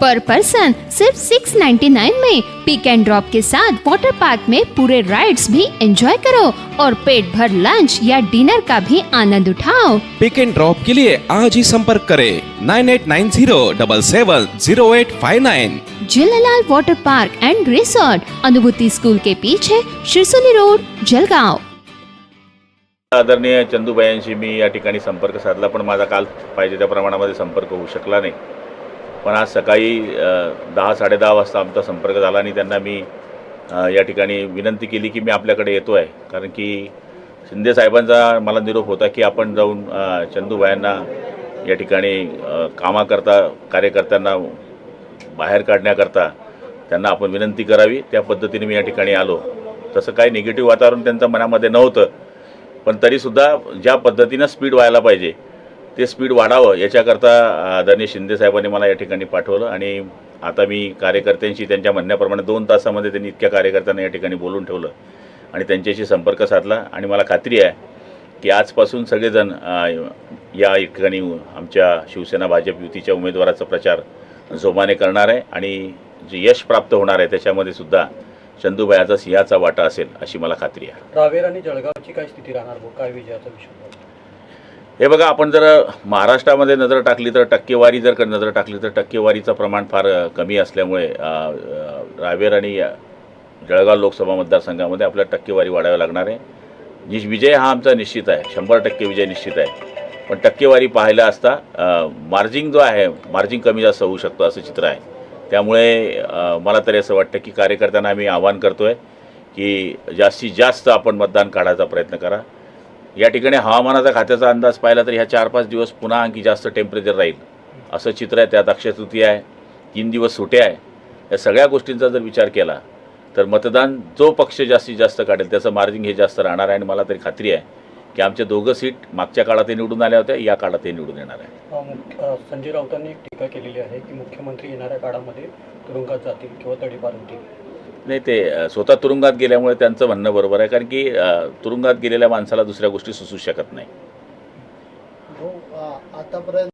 पर person सिर्फ़ 699 में पिक and drop के साथ वाटर पार्क में पूरे राइड्स भी एंजॉय करो और पेट भर लंच या डिनर का भी आनंद उठाओ। पिक एंड ड्रॉप के लिए आज ही संपर्क करें nine eight nine zero double seven zero eight five nine Jhulelal water park and resort Anubhuti school के पीछे शिरसोली रोड जलगांव। आदरणीय चंदूबायांशी मी या ठिकाणी संपर्क साधला पण माझा काल पाहिजे त्या प्रमाणामध्ये संपर्क होऊ शकला नाही. पण आज सकाळी दहा साडेदहा वाजता आमचा संपर्क झाला आणि त्यांना मी या ठिकाणी विनंती केली की मी आपल्याकडे येतो आहे कारण की शिंदे साहेबांचा मला निरोप होता की आपण जाऊन चंदूबायांना या ठिकाणी कामाकरता कार्यकर्त्यांना बाहेर काढण्याकरता त्यांना आपण विनंती करावी. त्या पद्धतीने मी या ठिकाणी आलो. तसं काही निगेटिव्ह वातावरण त्यांचं मनामध्ये नव्हतं. पण तरीसुद्धा ज्या पद्धतीनं स्पीड व्हायला पाहिजे ते स्पीड वाढावं याच्याकरता आदरणीय शिंदे साहेबांनी मला या ठिकाणी पाठवलं आणि आता मी कार्यकर्त्यांशी त्यांच्या म्हणण्याप्रमाणे दोन तासामध्ये त्यांनी इतक्या कार्यकर्त्यांना या ठिकाणी बोलून ठेवलं आणि त्यांच्याशी संपर्क साधला. आणि मला खात्री आहे की आजपासून सगळेजण या ठिकाणी आमच्या शिवसेना भाजप युतीच्या उमेदवाराचा प्रचार जोमाने करणार आहे आणि जे यश प्राप्त होणार आहे त्याच्यामध्ये सुद्धा चंदूबायाचा सिंहाचा वाटा असेल अशी मला खात्री आहे. रावेर आणि जळगावची काय स्थिती राहणार? काय विजयाचा विषय हे बघा आपण जर महाराष्ट्रामध्ये नजर टाकली तर टक्केवारी जर क- नजर टाकली तर टक्केवारीचं प्रमाण फार कमी असल्यामुळे रावेर आणि जळगाव लोकसभा मतदारसंघामध्ये आपल्याला टक्केवारी वाढावी लागणार आहे. निश विजय हा आमचा निश्चित आहे. शंभर टक्के विजय निश्चित आहे. पण टक्केवारी पाहायला असता मार्जिंग जो आहे मार्जिंग कमी जास्त होऊ शकतो असं चित्र आहे. त्यामुळे मला तरी असं वाटतं की कार्यकर्त्यांना आम्ही आवाहन करतो आहे की जास्तीत जास्त आपण मतदान काढायचा प्रयत्न करा. या ठिकाणी हवामानाचा खात्याचा अंदाज पाहिला तर ह्या चार पाच दिवस पुन्हा आणखी जास्त टेम्परेचर राहील. असं चित्र आहे त्यात अक्षय तृतीया आहे तीन दिवस सुट्या आहे. या सगळ्या गोष्टींचा जर विचार केला तर मतदान जो पक्ष जास्तीत जास्त काढेल त्याचं मार्जिन हे जास्त राहणार आहे आणि मला तरी खात्री आहे की आमच्या दोघं सीट मागच्या काळातही निवडून आल्या होत्या या काळातही निवडून येणार आहे संजय राऊतांनी एक टीका केलेली आहे की मुख्यमंत्री येणाऱ्या काळामध्ये तुरुंगात जातील किंवा तडीपार होतील. नाही ते स्वतः तुरुंगात गेल्यामुळे त्यांचं म्हणणं बरोबर आहे कारण की तुरुंगात गेलेल्या माणसाला दुसऱ्या गोष्टी सुचू शकत नाही. हो, आतापर्यंत